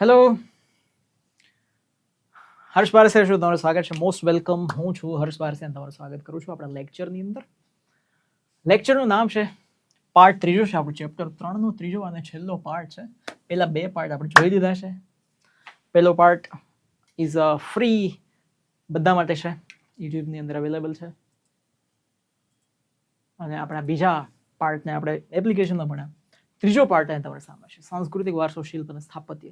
Hello હર્ષ પારસે શું તમારું સ્વાગત છે? મોસ્ટ વેલકમ હું છું હર્ષ પારસે તમારું સ્વાગત કરું છું આપણા લેક્ચરની અંદર. લેક્ચરનું નામ છે પાર્ટ ત્રીજો છે, આપણું ચેપ્ટર ત્રણનો ત્રીજો અને છેલ્લો પાર્ટ છે. પહેલા બે પાર્ટ આપણે જોઈ દીધા છે. પહેલો પાર્ટ ઇઝ અ ફ્રી બધા માટે છે. યુટ્યુબની અંદર અવેલેબલ છે. અને આપણા બીજા પાર્ટને આપણે એપ્લિકેશનમાં ભણ્યા. ત્રીજો પાર્ટ અહીં તમારે સામે છે. સાંસ્કૃતિક વારસો, શિલ્પ અને સ્થાપત્ય.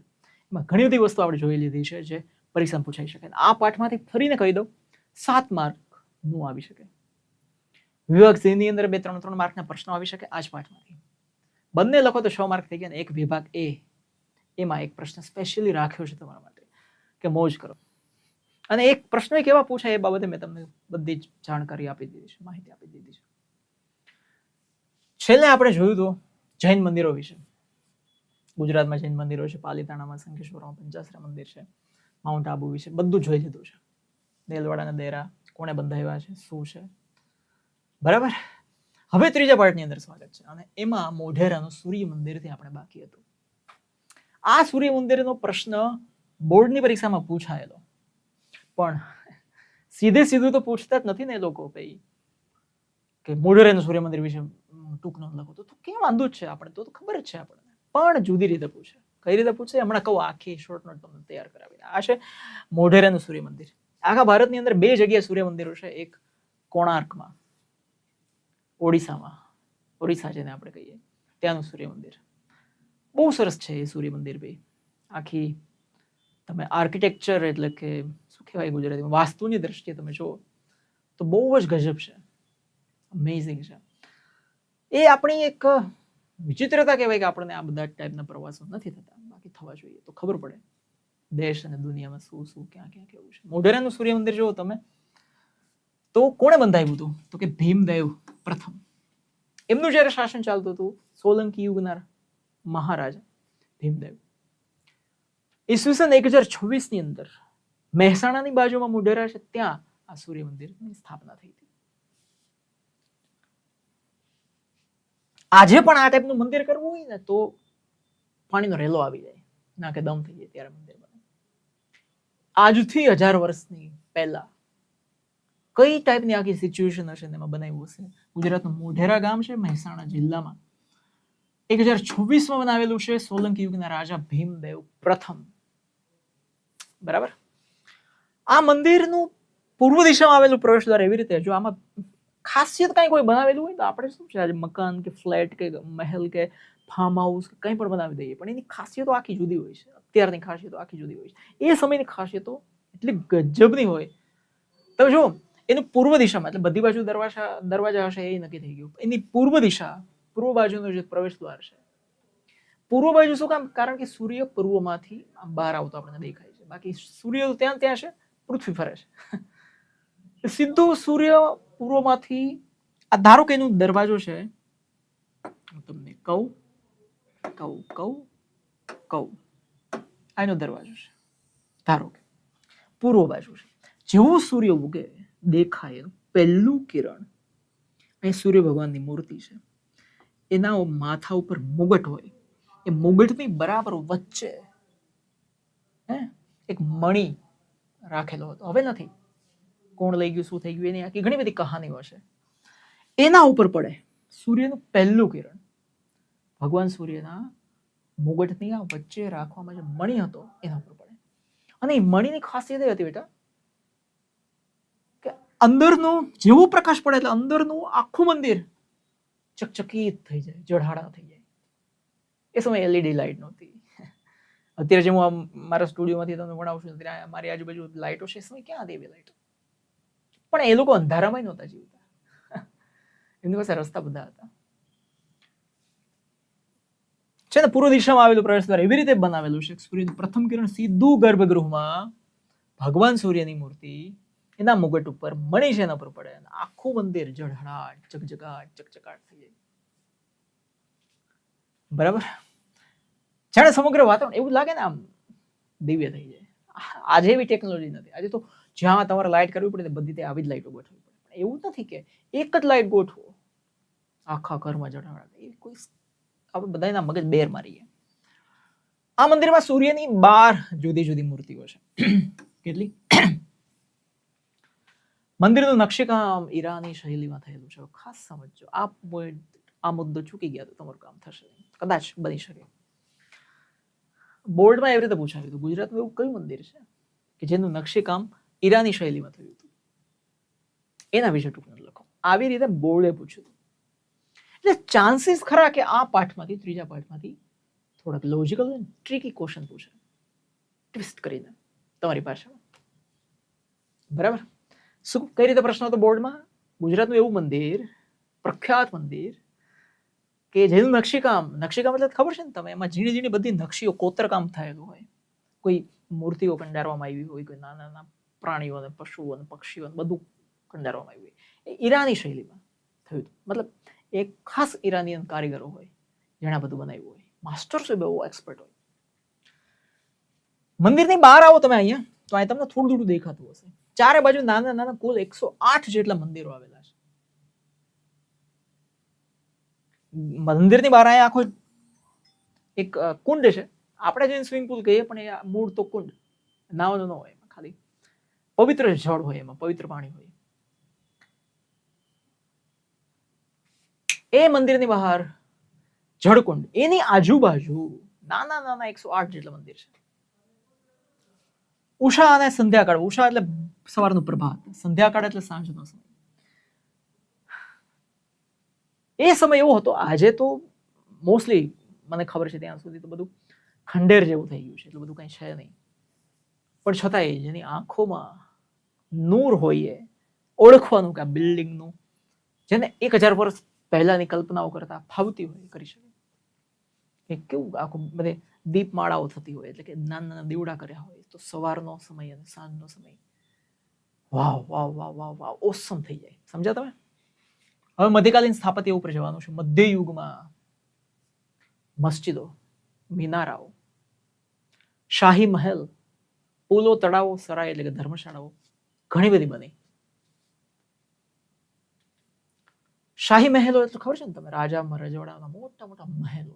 એમાં ઘણી બધી વસ્તુ આપણે જોઈ લીધી છે જે પરીક્ષામાં પૂછાઈ શકે. આ પાઠમાંથી ફરીને કહી દઉં, સાત માર્કનું આવી શકે. વિભાગ સીની અંદર બે, ત્રણ ત્રણ માર્કના પ્રશ્નો આવી શકે આ જ પાઠમાંથી. બંને લખો તો છ માર્ક થઈ ગયા અને એક વિભાગ એ એમાં એક પ્રશ્ન સ્પેશિયલી રાખ્યો છે તમારા માટે કે મોજ કરો. અને એક પ્રશ્ન કેવા પૂછાય એ બાબતે મેં તમને બધી જ જાણકારી આપી દીધી છે, માહિતી આપી દીધી છે. છેલ્લે આપણે જોયું તો જૈન મંદિરો વિશે. ગુજરાતમાં જૈન મંદિરો છે, પાલીતાણામાં શંખેશ્વરમાં પંચાસરા મંદિર છે, માઉન્ટ આબુ વિશે બધું જોઈ લીધું છે. દેલવાડાના દેરા કોણે બંધાવ્યા છે, શું છે? બરાબર? હવે ત્રીજા પાર્ટની અંદર સ્વાગત છે અને એમાં મોઢેરાનું સૂર્ય મંદિરથી આપણે બાકી હતું. આ સૂર્ય મંદિરનો પ્રશ્ન બોર્ડની પરીક્ષામાં પૂછાયેલો. પણ સીધે સીધું તો પૂછતા જ નથી ને એ લોકો ભાઈ કે મોઢેરાનું સૂર્ય મંદિર વિશે ટૂંક નોંધ લખો. તો કેમ વાંધો જ છે આપણે? તો ખબર જ છે આપણને. પણ જુદી રીતે પૂછે. કઈ રીતે પૂછે? હમણાં કહું, આખી શોર્ટ નોટ તમને તૈયાર કરાવીને. આ છે મોઢેરાનું સૂર્ય મંદિર આખા ભારતની અંદર બે જગ્યાએ સૂર્ય મંદિરો છે. એક કોણાર્કમાં, ઓડિશામાં. ઓરિસ્સા જેને આપણે કહીએ. ત્યાંનું સૂર્ય મંદિર બહુ સરસ છે એ સૂર્ય મંદિર ભાઈ આખી તમે આર્કિટેક્ચર એટલે કે શું કહેવાય ગુજરાતીમાં? વાસ્તુની દ્રષ્ટિએ તમે જુઓ, તો બહુ જ ગજબ છે. અમેઝિંગ છે. એ આપણી એક વિચિત્રતા કહેવાય કે આપણને આ બધા ટાઈપના પ્રવાસો નથી થતા. બાકી થવા જોઈએ તો ખબર પડે. દેશ અને દુનિયામાં શું શું, ક્યાં ક્યાં, કેવું છે. મોઢેરાનું સૂર્ય મંદિર જુઓ તમે. તો કોણે બંધાવ્યું હતું? તો કે ભીમદેવ પ્રથમ. એમનું જ્યારે શાસન ચાલતું હતું, સોલંકી યુગના મહારાજા ભીમદેવ. ઈસવીસન એક હજાર છવ્વીસની અંદર મહેસાણાની બાજુમાં મોઢેરા છે, ત્યાં આ સૂર્ય મંદિરની સ્થાપના થઈ હતી આજે પણ આ ટાઈપનું મંદિર કરવું હોય ને તો પાણીનો રેલો આવી જાય. ના કે દમ થઈ જાય ત્યારે મંદિર બને. આજથી હજાર વર્ષની પહેલા કઈ ટાઈપની આખી સિચ્યુએશન હશે એમાં બનાવ્યું હશે? ગુજરાતનું મોઢેરા ગામ છે, મહેસાણા જિલ્લામાં. એક હજાર છવ્વીસમાં બનાવેલું છે સોલંકી યુગના રાજા ભીમદેવ પ્રથમ. બરાબર? આ મંદિરનું પૂર્વ દિશામાં આવેલું પ્રવેશ દ્વાર એવી રીતે, જો આમાં ખાસિયત કંઈ કોઈ બનાવેલું હોય તો આપણે શું છે, આજે મકાન કે ફ્લેટ કે મહેલ કે ફાર્મ હાઉસ કે કંઈ પણ બનાવી દઈએ, પણ એની ખાસિયતો આખી જુદી હોય છે. અત્યારની ખાસિયતો આખી જુદી હોય છે. એ સમયની ખાસિયતો એટલી ગજબની હોય. તમે જો એનું પૂર્વ દિશામાં, એટલે બધી બાજુ દરવાજા દરવાજા હશે એ નક્કી થઈ ગયું. એની પૂર્વ દિશા, પૂર્વ બાજુનો જે પ્રવેશ દ્વાર છે. પૂર્વ બાજુ શું કામ? કારણ કે સૂર્ય પૂર્વમાંથી બહાર આવતો આપણને દેખાય છે. બાકી સૂર્ય ત્યાં ત્યાં છે, પૃથ્વી ફરે છે સીધું સૂર્ય પૂર્વમાંથી આ ધારો કે એનું દરવાજો છે, હું તમને કહું કહું કહું કહું. આ એનો દરવાજો છે. ધારો કે પૂર્વ બાજુ છે. જેવું સૂર્ય ઉગે, દેખાય પહેલું કિરણ. અહીં સૂર્ય ભગવાનની મૂર્તિ છે. એના માથા ઉપર મુગટ હોય. એ મુગટની બરાબર વચ્ચે, હે, એક મણી રાખેલો હતો. હવે નથી. કોણ લઈ ગયું, શું થઈ ગયું, એની આખી ઘણી બધી કહાનીઓ છે. એના ઉપર પડે સૂર્યનું પહેલું કિરણ. ભગવાન સૂર્યના મુગટની આ વચ્ચે રાખવામાં જે મણી હતો, એના ઉપર પડે. અને એ મણીની ખાસિયત એ હતી બેટા કે અંદરનું જેવું પ્રકાશ પડે એટલે અંદરનું આખું મંદિર ચકચકિત થઈ જાય જળહાળા થઈ જાય. એ સમય એલઈડી લાઇટ નહોતી. અત્યારે જે હું મારા સ્ટુડિયોમાંથી તમને ભણાવું છું મારી આજુબાજુ લાઇટો છે, એ સમય ક્યાં હતી એવી લાઇટો પણ એ લોકો અંધારામાં નહોતા જીવતા. એમની પાસે રસ્તા બધા હતા. છે ને, પૂર્વ દિશામાં આવેલું પ્રવેશ દ્વાર એવી રીતે બનાવેલું છે સૂર્યનું પ્રથમ કિરણ સીધું ગર્ભગૃહમાં ભગવાન સૂર્યની મૂર્તિ એના મુગટ ઉપર મણી છે, એના પર પડે અને આખું મંદિર જળહળાટ ચકચકાટ ચકચકાટ થઈ જાય. બરાબર? જાણે સમગ્ર વાતાવરણ એવું લાગે ને આમ દિવ્ય થઈ જાય. આજે એવી ટેકનોલોજી નથી. આજે તો જ્યાં તમારે લાઇટ કરવી પડે બધી તે આવી જ લાઇટો ગોઠવવી પડે. એવું નથી કે એક જ લાઇટ ગોઠવો. આખા ઘરમાં જણાવડા એ કોઈ આપણે બધાના મગજ બેર મારીએ. આ મંદિરમાં સૂર્યની બાર જુદી જુદી મૂર્તિઓ છે. કેટલી? મંદિરનું નકશીકામ ઈરાની શૈલીમાં થયેલું છે. ખાસ સમજજો. આ આ મુદ્દો ચૂકી ગયા તો તમારું કામ થશે કદાચ બની શકે. બોર્ડમાં એવી રીતે પૂછાયું હતું, ગુજરાતમાં એવું કયું મંદિર છે? કે જેનું નકશીકામ ઈરાની શૈલીમાં થયું હતું. એના વિશે ટૂંકમાં લખો. આવી રીતે બોર્ડે પૂછ્યું એટલે ચાન્સીસ ખરા કે આ પાઠમાંથી, ત્રીજા પાઠમાંથી થોડાક લોજિકલ ટ્રીકી ક્વેશ્ચન પૂછે. ટ્વિસ્ટ કરીને તમારી ભાષામાં. બરાબર? શું, કઈ રીતે પ્રશ્ન હતો બોર્ડમાં? ગુજરાતનું એવું મંદિર, પ્રખ્યાત મંદિર, કે જેનું નકશીકામ નકશીકામ એટલે ખબર છે ને તમે? એમાં ઝીણી ઝીણી બધી નકશીઓ, કોતરકામ થયેલું હોય. કોઈ મૂર્તિઓ કંડારવામાં આવી હોય, કોઈ નાના નાના પ્રાણીઓ અને પશુઓ અને પક્ષીઓ બધું કંડારવામાં આવ્યું એ ઈરાની શૈલીમાં થયું હતું. મતલબ એક ખાસ ઈરાનીયન કારીગરો હોય, જેણે બધું બનાવ્યું હોય. માસ્ટર્સ હોય બહુ એક્સપર્ટ હોય. મંદિરની બહાર આવો તમે અહીંયા, તો અહીં તમને થોડું થોડું દેખાતું હશે. ચારે બાજુ નાના નાના કુલ એકસો આઠ જેટલા મંદિરો આવેલા છે. મંદિરની બહાર અહીંયા આખો એક કુંડ છે. આપણે જેને સ્વિમિંગ પુલ કહીએ પણ એ મૂળ તો કુંડ. નાવાનું ન હોય. પવિત્ર જળ હોય એમાં, પવિત્ર પાણી હોય. એ મંદિરની બહાર જળકુંડ, એની આજુબાજુ નાના નાના એકસો આઠ જેટલા મંદિર છે. ઉષા અને સંધ્યાકાળ, ઉષા એટલે સવારનું પ્રભાત, સંધ્યાકાળ એટલે સાંજનો સમય. એ સમય એવો હતો, આજે તો મોસ્ટલી મને ખબર છે ત્યાં સુધી તો બધું ખંડેર જેવું થઈ ગયું છે, એટલું બધું કંઈ છે નહીં. પણ છતાંય જેની આંખોમાં નૂર હોય એ ઓળખવાનું કે આ બિલ્ડિંગનું જેને એક હજાર વર્ષ પહેલાની કલ્પનાઓ કરતા ફાવતી હોય કરી શકે. કે કેવું આખું બધે દીપમાળાઓ થતી હોય, એટલે કે નાના નાના દીવડા કર્યા હોય, તો સવારનો સમય અને સાંજનો સમય. વાવ વાવ વાવ વાવ વાવ, ઓસમ થઈ જાય. સમજ્યા તમે? હવે મધ્યકાલીન સ્થાપત્ય ઉપર જવાનું છે. મધ્ય યુગમાં મસ્જિદો, મિનારાઓ, શાહી મહેલ, પુલો, તળાવો, સરાય, એટલે કે ધર્મશાળાઓ ઘણી બધી બની. શાહી મહેલો એટલે ખબર છે ને તમે રાજા રજવાડાના મોટા મોટા મહેલ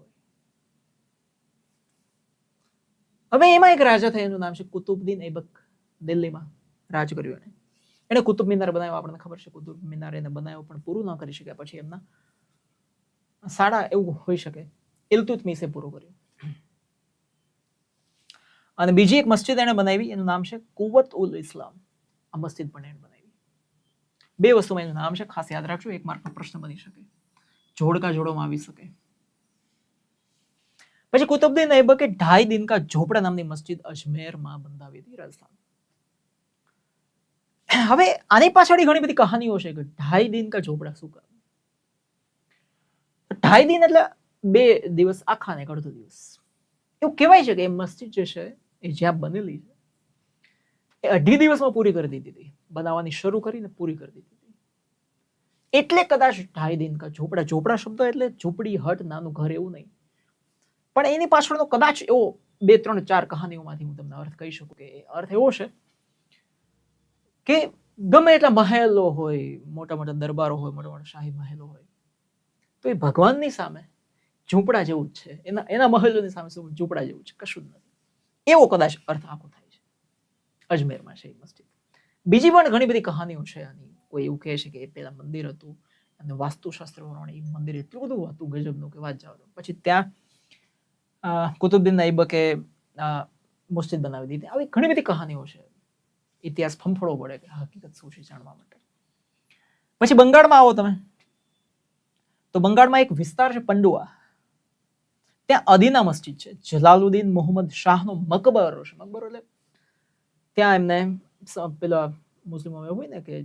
હવે એમાં એક રાજા થયા, એનું નામ છે કુતુબદીન ઐબક, દિલ્હીમાં રાજ કર્યું એને. એને કુતુબ મિનાર બનાવ્યો, આપણને ખબર છે કુતુબ મિનાર એને બનાવ્યો, પણ પૂરું ન કરી શક્યા. પછી એમના સાડા એવું હોઈ શકે. ઇલતુતમીસે પૂરું કર્યું. અને બીજી એક મસ્જિદ એણે બનાવી, એનું નામ છે કુવત ઉલ ઇસ્લામ આ મસ્જિદ પણ એણે બનાવી. બે વસ્તુમાં એનું નામ છે, ખાસ યાદ રાખજો, એક માર્કનો પ્રશ્ન બની શકે. જોડકા જોડવામાં આવી શકે. પછી કુતુબદ્દીન એબકે ઢાઈ દિન કા ઝોપડા નામની મસ્જિદ અજમેરમાં બંધાવી હતી રાજસ્થાન. હવે આની પાછળ ઘણી બધી કહાનીઓ છે કે ઢાઈ દિન કા ઝોપડા શું ઢાઈ દિન એટલે બે દિવસ આખા ને અડધો દિવસ. એવું કહેવાય છે કે એ મસ્જિદ જે છે, એ જ્યાં બનેલી છે એ અઢી દિવસમાં પૂરી કરી દીધી હતી. બનાવવાની શરૂ કરીને પૂરી કરી દીધી હતી. એટલે કદાચ ઢાઈ દિન કા ઝોપડા ઝોપડા શબ્દ એટલે ઝૂંપડી હટ નાનું ઘર એવું નહીં. પણ એની પાછળનો કદાચ એવો બે, ત્રણ, ચાર કહાનીઓમાંથી હું તમને અર્થ કહી શકું કે અર્થ એવો છે કે ગમે એટલા મહેલો હોય, મોટા મોટા દરબારો હોય, મોટા મોટા શાહી મહેલો હોય, તો એ ભગવાનની સામે ઝૂંપડા જેવું જ છે. એના એના મહેલોની સામે ઝૂંપડા જેવું છે. કશું જ નથી. એવો કદાચ અર્થ આખો થાય. અજમેરમાં છે એ મસ્જિદ. બીજી પણ ઘણી બધી કહાનીઓ છે આની કોઈ એવું કહે છે કે એ પેલા મંદિર હતું અને વાસ્તુશાસ્ત્ર પ્રમાણે એ મંદિર એટલું બધું હતું ગજબનું કે વાત જાવ પછી ત્યાં કુતુબદ્દીન નાઈબકે મસ્જિદ બનાવી દીધી. આવી ઘણી બધી કહાનીઓ છે. ઇતિહાસ ફંફળો પડે કે હકીકત શું છે જાણવા માટે. પછી બંગાળમાં આવો તમે. તો બંગાળમાં એક વિસ્તાર છે પંડુઆ. ત્યાં અદીના મસ્જિદ છે. જલાલુદ્દીન મોહમ્મદ શાહનો મકબરો છે. મકબરો એટલે ત્યાં એમને પેલા મુસ્લિમો હોય ને કે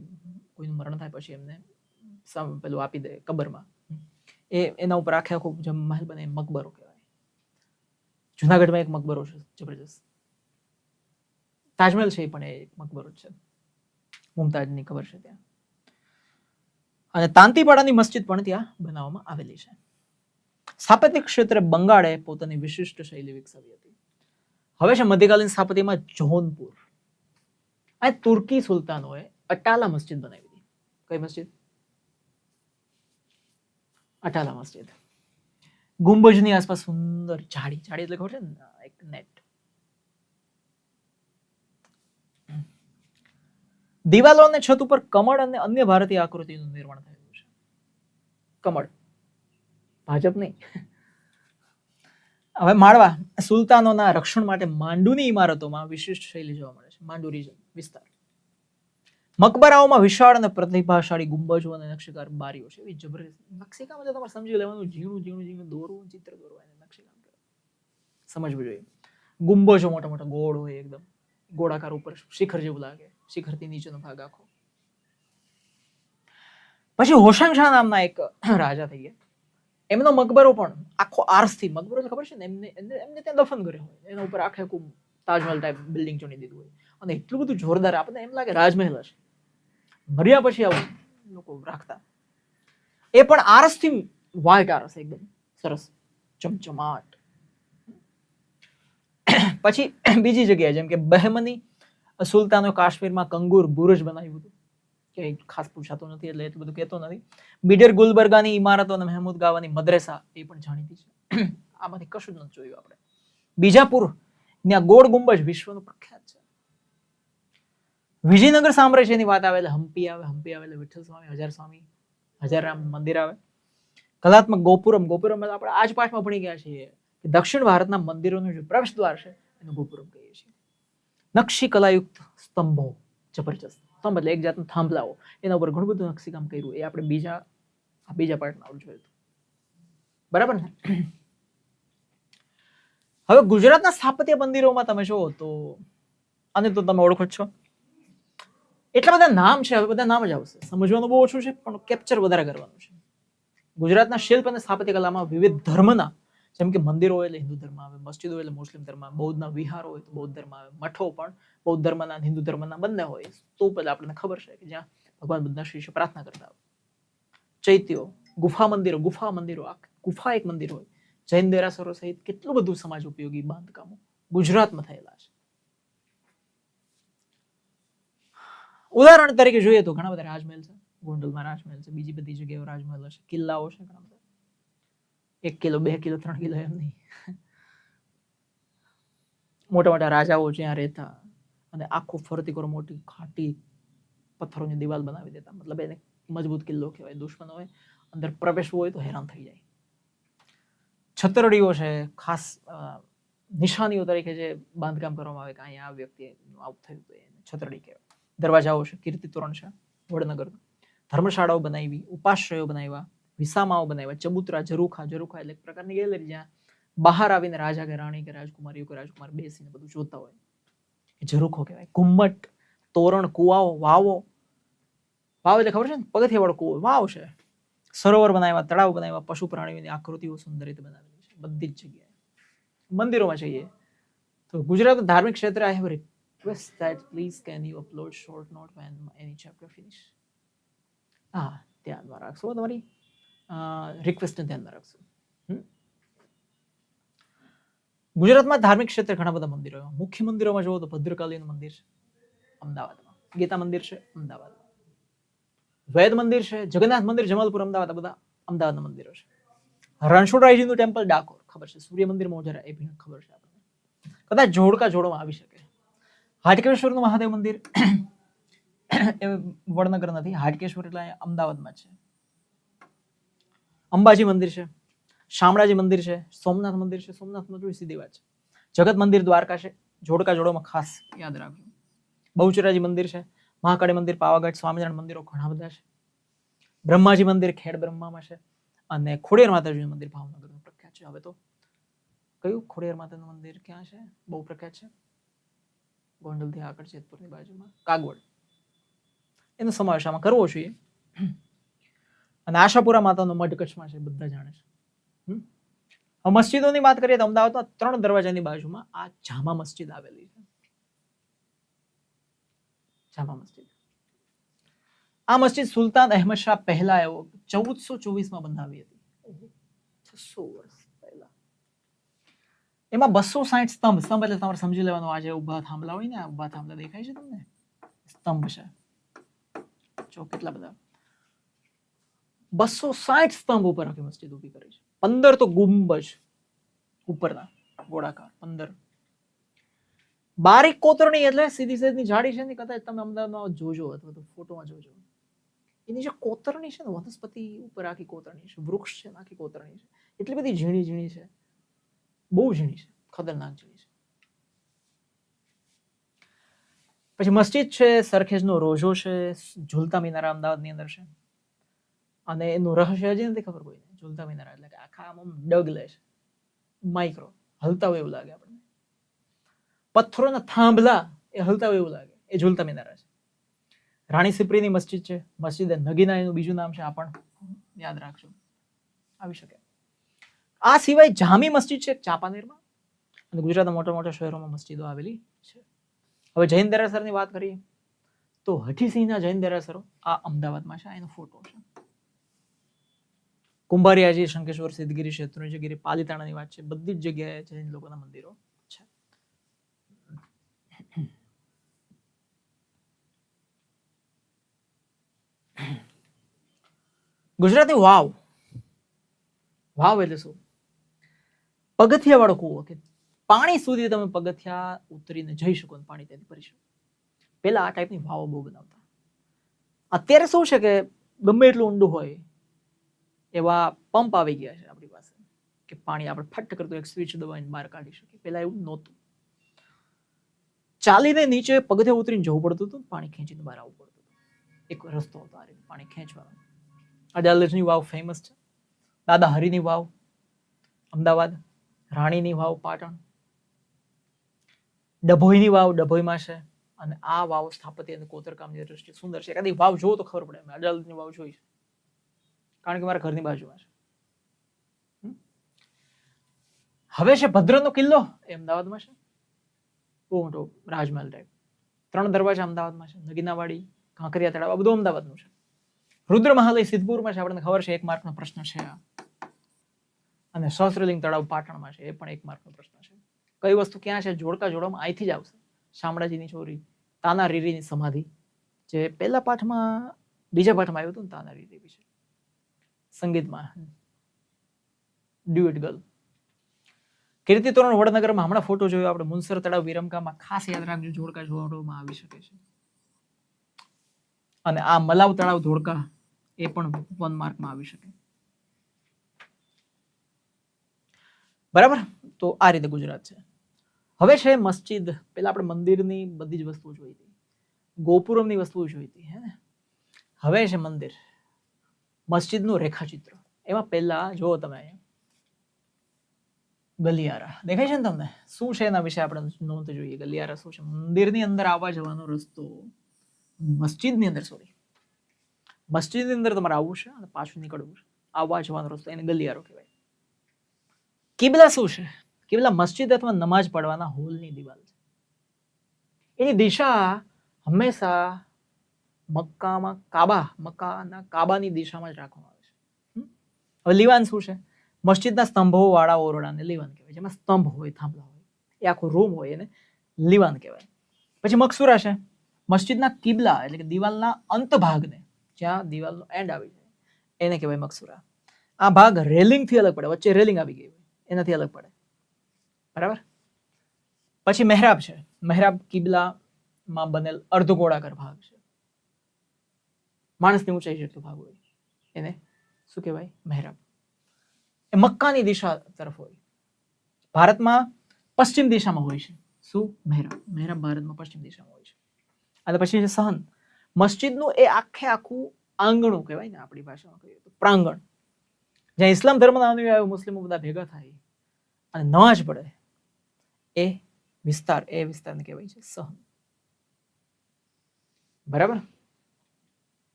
કોઈનું મરણ થાય પછી એમને પેલું આપી દે કબરમાં. એ એના ઉપર આખે આખું જે મહેલ બને મકબરો કહેવાય. જુનાગઢમાં એક મકબરો છે જબરજસ્ત. તાજમહેલ છે એ પણ એ મકબરો છે. મુમતાજની ખબર છે ત્યાં. અને તાંતીપાડાની મસ્જિદ પણ ત્યાં બનાવવામાં આવેલી છે. સ્થાપત્ય ક્ષેત્રે બંગાળે પોતાની વિશિષ્ટ શૈલી વિકસાવી હતી. હવે છે મધ્યકાલીન સ્થાપત્યમાં જોનપુર. આ તુર્કી સુલતાનોએ અટાલા મસ્જિદ બનાવી હતી કઈ મસ્જિદ? અટાલા મસ્જિદ. ગુંબજની આસપાસ સુંદર જાડી જાડી એટલે ખબર છે એક નેટ દિવાલો અને છત ઉપર કમળ અને અન્ય ભારતીય આકૃતિનું નિર્માણ થયેલું છે. કમળ. ભાજપ નહીં. હવે માળવા. સુલતાનોના રક્ષણ માટે માંડુની ઇમારતોમાં વિશિષ્ટ શૈલી જોવા મળે છે. માંડુ region, વિસ્તાર. મકબરાઓમાં વિશાળ અને પ્રતિભાશાળી ગુંબજો અને નકશીકાર બારીઓ છે. એવી જબરજસ્ત નકશીકામ એટલે તમારે સમજી લેવાનું, ઝીણું ઝીણું ઝીણું દોરવું, ચિત્ર દોરવા, એને નકશીકામ કહેવાય. સમજવું જોઈએ. ગુંબજો મોટા મોટા ગોળ હોય એકદમ. ગોળાકાર ઉપર શિખર જેવું લાગે. શિખરથી નીચેનો ભાગ આખો. પછી હોશાંગ શાહ નામના એક રાજા થઈ ગયા. એમનો મકબરો પણ આખો આરસથી, મકબરો ખબર છે ને, એમને એમને ત્યાં દફન કર્યો હોય. એના ઉપર આખે આખું તાજમહલ ટાઈપ બિલ્ડિંગ ચૂની દીધું હોય. અને એટલું બધું જોરદાર આપણને એમ લાગે રાજમહેલ હશે. મર્યા પછી આવું લોકો રાખતા. એ પણ આરસથી વ્હાઇટ આરસ એકદમ. સરસ. ચમચમાટ. પછી બીજી જગ્યાએ જેમ કે બહેમની સુલતાનો કાશ્મીરમાં કંગુર બુરુજ બનાવ્યું હતું. કે ખાસ પૂછાતો નથી એટલે એટલું બધું કહેતો નથી. બીડર ગુલબર્ગાની ઇમારતો અને મહેમૂદ ગાવાની મદ્રેસા એ પણ જાણીતી છે. આમાંથી કશું જ નથી જોયું આપણે. બીજાપુર, ત્યાં ગોળ ગુંબજ વિશ્વનું પ્રખ્યાત છે. વિજયનગર સામ્રાજ્યની વાત આવે એટલે હમ્પી આવે હમ્પી આવે એટલે વિઠ્ઠલ સ્વામી હજાર સ્વામી હજાર રામ મંદિર આવે. કલાત્મક ગોપુરમ ગોપુરમ આપણે આજ પાઠમાં ભણી ગયા છીએ દક્ષિણ ભારતના મંદિરોનું જે પ્રવેશ દ્વાર છે, એનું ગોપુરમ કહીએ છીએ. નકશી કલાયુક્ત સ્તંભો, જબરજસ્ત સ્તંભ એટલે એક જાતનું થાંભલાઓ એના ઉપર ઘણું બધું નકશીકામ કર્યું. એ આપણે બીજા બીજા પાર્ટમાં આપણે જોયું બરાબર ને? હવે ગુજરાતના સ્થાપત્ય મંદિરોમાં તમે જુઓ તો, આને તો તમે ઓળખો છો. એટલા બધા નામ છે, હવે બધા નામ જ આવશે. સમજવાનું બહુ ઓછું છે, પણ કેપ્ચર વધારે કરવાનું છે. ગુજરાતના શિલ્પ અને સ્થાપત્ય કલામાં વિવિધ ધર્મના, જેમ કે મંદિરો હોય એટલે હિન્દુ ધર્મ આવે, મસ્જિદો એટલે મુસ્લિમ ધર્મ આવે, બૌદ્ધના વિહારો હોય તો બૌદ્ધ ધર્મ આવે, મઠો પણ બૌદ્ધ ધર્મના હિન્દુ ધર્મના બંને હોય. તો પહેલા આપણને ખબર છે કે જ્યાં ભગવાન બુદ્ધના શિષ્ય પ્રાર્થના કરતા હોય. ચૈત્યો, ગુફા મંદિરો ગુફા મંદિરો, આ ગુફા એક મંદિર હોય. જૈન દેરાસરો સહિત કેટલું બધું સમાજ ઉપયોગી બાંધકામો ગુજરાતમાં થયેલા છે. ઉદાહરણ તરીકે જોઈએ તો ઘણા બધા રાજમહેલ છે. ગોંડલમાં રાજમહેલ છે. બીજી બધી જગ્યાએ રાજમહેલ હશે. કિલ્લાઓ છે ઘણા બધા. એક કિલો, બે કિલો, ત્રણ કિલો એમ નહીં. મોટા મોટા રાજાઓ જ્યાં રહેતા અને આખું ફરતી કરો મોટી ખાટી પથ્થરોની દિવાલ બનાવી દેતા. મતલબ એને મજબૂત કિલ્લો કહેવાય, દુશ્મન હોય, અંદર પ્રવેશવું હોય તો હેરાન થઈ જાય. છતરડીઓ છે, ખાસ નિશાનીઓ તરીકે જે બાંધકામ કરવામાં આવે કે અહીંયા આ વ્યક્તિ આવું થયું તો છતરડી કહેવાય. દરવાજાઓ છે, કીર્તિ તોરણ છે, વડનગર. ધર્મશાળાઓ બનાવી, ઉપાશ્રયો બનાવ્યા, વિસામાઓ બનાવ્યા, ચબુતરા, ઝરૂખા ઝરૂખા એટલે એક પ્રકારની ગેલેરી જ્યાં બહાર આવીને રાજા કે રાણી કે રાજકુમારીઓ કે રાજકુમાર બેસીને બધું જોતા હોય. એ ઝરૂખો કહેવાય. ઘુમ્મટ, તોરણ, કુવાઓ, વાવો. વાવ એટલે ખબર છે ને? પગથિયા વાળો કુવો. વાવ છે. સરોવર બનાવ્યા, તળાવ બનાવ્યા પશુ પ્રાણીઓની આકૃતિઓ સુંદર રીતે બનાવેલી છે. બધી જ જગ્યાએ. મંદિરોમાં જઈએ તો ગુજરાત ધાર્મિક ક્ષેત્રે I have request that please, can you upload short note when any chapter finish? હા ધ્યાનમાં રાખશો તમારી રિક્વેસ્ટને ધ્યાનમાં રાખશો? ગુજરાતમાં ધાર્મિક ક્ષેત્રે ઘણા બધા મંદિરો મુખ્ય મંદિરોમાં જુઓ તો ભદ્રકાલીનું મંદિર છે, અમદાવાદમાં. ગીતા મંદિર છે, અમદાવાદમાં. વૈદ મંદિર છે, જગન્નાથ મંદિર, જમાલપુર, અમદાવાદ બધા અમદાવાદના મંદિરો છે. રણછોડરાયજીનું ટેમ્પલ ડાકોર, ખબર છે? સૂર્ય મંદિર મોજરા એ બી ખબર છે આપણને. કદાચ જોડકા જોડવામાં આવી શકે. હાટકેશ્વરનું મહાદેવ મંદિર એ વડનગર નથી હાટકેશ્વર એટલે અમદાવાદમાં છે. અંબાજી મંદિર છે, શામળાજી મંદિર છે, સોમનાથ મંદિર છે, સોમનાથમાં જોઈ સીધી વાત છે. જગત મંદિર દ્વારકા છે, જોડકા જોડોમાં ખાસ યાદ રાખજો. બહુચરાજી મંદિર છે, મહાકાળી મંદિર, પાવાગઢ, સ્વામિનારાયણ મંદિરો ઘણા બધા છે. બ્રહ્માજી મંદિર, ખેડ બ્રહ્મામાં છે અને ખોડિયાર માતાજીનું મંદિર ભાવનગરનું પ્રખ્યાત છે. હવે તો કયું ખોડિયાર માતાનું મંદિર ક્યાં છે? બહુ પ્રખ્યાત છે. ગોંડલથી આગળ જેતપુરની બાજુમાં. કાગવડ એનો સમાવેશ આમાં કરવો જોઈએ. અને આશાપુરા માતાનો મઢ કચ્છમાં છે બધા જાણે છે. મસ્જિદોની વાત કરીએ તો અમદાવાદમાં ત્રણ દરવાજાની બાજુમાં આ જામા મસ્જિદ આવેલી છે. જામા મસ્જિદ. આ મસ્જિદ સુલતાન અહેમદ શાહ પહેલા એવો ચૌદસો ચોવીસમાં બંધાવી હતી. છસો વર્ષ. એમાં બસો સાઠ સ્તંભ સ્તંભ એટલે તમારે સમજી લેવાનું આજે ઊભા થાંભલા હોય ને ઊભા થાંભલા દેખાય છે તમને? સ્તંભ છે. જો કેટલા બધા. બસો સાઠ સ્તંભ ઉપર આખી મસ્જિદ ઊભી કરી છે. પંદર તો ગુંબજ ઉપરના ગોળાકાર, પંદર. બારીક કોતરણી એટલે સીધી સીધી જાડી છે ને, કદાચ તમે અમદાવાદમાં જોજો અથવા તો ફોટોમાં જોજો. એની જે કોતરણી છે ને, વનસ્પતિ ઉપર આખી કોતરણી છે, વૃક્ષ છે આખી કોતરણી છે. એટલી બધી ઝીણી ઝીણી છે. બહુ ઝીણી છે ખતરનાક ઝીણી છે. પછી મસ્જિદ છે, સરખેજનો રોજો છે, ઝુલતા મિનારા અમદાવાદની અંદર છે. અને એનું રહસ્ય હજી નથી ખબર કોઈને, ઝુલતા મિનારા, એટલે કે આખા આમ ડગ લે છે. માઇક્રો હલતા હોય એવું લાગે આપણને. પથ્થરોના થાંભલા એ હલતા હોય એવું લાગે, એ ઝુલતા મિનારા છે. રાણી સિપ્રીની મસ્જિદ છે, મસ્જિદ નગીના એનું બીજું નામ છે, આ પણ યાદ રાખજો. આવી શકે. આ સિવાય જામી મસ્જિદ છે, ચાંપાનેરમાં. અને ગુજરાતના મોટા મોટા શહેરોમાં મસ્જિદો આવેલી છે. હવે જૈન દેરાસરની વાત કરીએ, તો હઠીસિંહના જૈન દેરાસરો આ અમદાવાદમાં છે એનો ફોટો છે. કુંભારિયાજી, શંકેશ્વર, સિદ્ધગીરી શેત્રુંજગીરી પાલીતાણાની વાત છે, બધી જ જગ્યાએ જૈન લોકોના મંદિરો છે. ગુજરાતી વાવ. વાવ એટલે શું? પગથિયા વાળો કૂવો કે પાણી સુધી તમે પગથિયા ઉતરીને જઈ શકો અને પાણી ત્યાંથી ભરી શકો પેલા આ ટાઈપની વાવો બહુ બનાવતા. અત્યારે શું છે કે ગમે એટલું ઊંડું હોય, એવા પંપ આવી ગયા છે આપણી પાસે, કે પાણી આપણે ફટ કરતું એક સ્વિચ દબાવીને બહાર કાઢી શકીએ. પેલા એવું નહોતું. ચાલીને નીચે પગથિયા ઉતરીને જવું પડતું હતું પાણી ખેંચીને બહાર આવવું પડતું હતું. એક રસ્તો હતો આ રીતે પાણી ખેંચવાનો. અડાલજની વાવ ફેમસ છે. દાદા હરિની વાવ, અમદાવાદ. રાણીની વાવ પાટણ, ડભોઈની વાવ ડભોઈમાં છે અને આ વાવ સ્થાપત્ય અને કોતરકામની દ્રષ્ટિએ સુંદર છે. કદી વાવ જોવો તો ખબર પડે. મેં અડાલતની વાવ જોઈ છે. કારણ કે મારા ઘરની બાજુમાં છે. હવે છે ભદ્રનો કિલ્લો એ અમદાવાદમાં છે. બહુ મોટો રાજમહેલ ટાઈપ ત્રણ દરવાજા અમદાવાદમાં છે. નગીનાવાડી, કાંકરિયા તળાવ, આ બધું અમદાવાદનું છે. રુદ્ર મહાલય સિદ્ધપુરમાં છે. આપણને ખબર છે એક માર્કનો પ્રશ્ન છે આ. અને સહસ્ત્રલિંગ તળાવ પાટણમાં છે, એ પણ એક માર્કનો પ્રશ્ન છે. કઈ વસ્તુ ક્યાં છે? જોડકા જોડવામાં અહીંથી જ આવશે. શામળાજીની ચોરી તાના રીરીની સમાધિ, જે પહેલા પાઠમાં, બીજા પાઠમાં આવ્યું હતું તાના રીરી વિશે. સંગીતમાં. Duet girl. કીર્તિ તોરણ વડનગરમાં હમણાં ફોટો જોયો, આપણે મુનસર તળાવ વિરમકામાં ખાસ યાદ રાખજો, જોડકા જોડવામાં આવી શકે છે. અને આ મલાવ તળાવ ધોળકા એ પણ વન માર્કમાં આવી શકે. બરાબર? તો આ રીતે ગુજરાત છે. હવે છે મસ્જિદ. પેલા આપણે મંદિરની બધી જ વસ્તુઓ જોઈ હતી. ગોપુરમની વસ્તુઓ જોઈ હતી, હે ને? હવે છે મંદિર. મસ્જિદનું રેખાચિત્ર. એમાં પહેલા જુઓ તમે ગલિયારા. દેખાય છે ને તમને? શું છે એના વિશે આપણે નોંધ જોઈએ. ગલિયારા શું છે? મંદિરની અંદર આવવા જવાનો રસ્તો મસ્જિદની અંદર સોરી મસ્જિદની અંદર તમારે આવવું છે અને પાછું નીકળવું છે. આવવા જવાનો રસ્તો એને ગલિયારો કહેવાય. કિબલા શું છે? કિબલા મસ્જિદ અથવા નમાજ પડવાના હોલની દિવાલ છે. એની દિશા હંમેશા મક્કામાં કાબા, મક્કાના કાબાની દિશામાં જ રાખવામાં આવે છે. હવે લીવાન શું છે? મસ્જિદના સ્તંભો વાળા ઓરડાને લીવાન કહેવાય જેમાં સ્તંભ હોય, થાંભલા હોય, એ આખો રૂમ હોય એને લીવાન કહેવાય. પછી મકસુરા છે. મસ્જિદના કિબલા એટલે કે દિવાલના અંત ભાગને જ્યાં દિવાલનો એન્ડ આવી જાય, એને કહેવાય મકસુરા. આ ભાગ રેલિંગથી અલગ પડે. વચ્ચે રેલિંગ આવી ગઈ એનાથી અલગ પડે. બરાબર? પછી મહેરાબ છે. મહેરાબ કિબલામાં બનેલ અર્ધગોળાકાર ભાગ છે. માણસની ઊંચાઈ જેટલો ભાગ હોય એને શું કહેવાય? મહેરાબ. એ મક્કાની દિશા તરફ હોય. ભારતમાં પશ્ચિમ દિશામાં હોય છે. શું? મહેરાબ. મહેરાબ ભારતમાં પશ્ચિમ દિશામાં હોય છે. અને પછી છે સહન. મસ્જિદનું એ આખે આખું આંગણું કહેવાય ને આપણી ભાષામાં કહીએ તો પ્રાંગણ. જ્યાં ઇસ્લામ ધર્મના અનુયાયીઓ મુસ્લિમો બધા ભેગા થાય અને ન જ પડે, એ વિસ્તાર, એ વિસ્તારને કહેવાય છે સહન. બરાબર?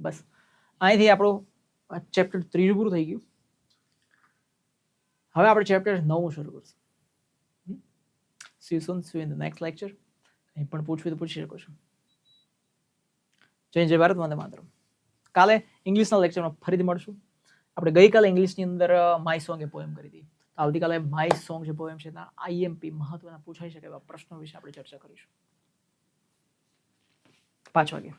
બસ. અહીંથી આપણું ચેપ્ટર ત્રીજું પૂરું થઈ ગયું. હવે આપણે ચેપ્ટર નવું શરૂ કરશું. See soon see in the next lecture કંઈ પણ પૂછવું તો પૂછી શકો છો. જય જય ભારત, વંદે માતરમ. કાલે ઇંગ્લિશના લેક્ચરમાં ફરીથી મળશું. આપણે ગઈકાલે ઇંગ્લિશની અંદર માય સોંગ પોએમ કરી હતી. આવતીકાલે માય સોંગ જે પોએમ છે તેના આઈએમપી મહત્વના પૂછાઈ શકે એવા પ્રશ્નો વિશે આપણે ચર્ચા કરીશું. પાંચ વાગે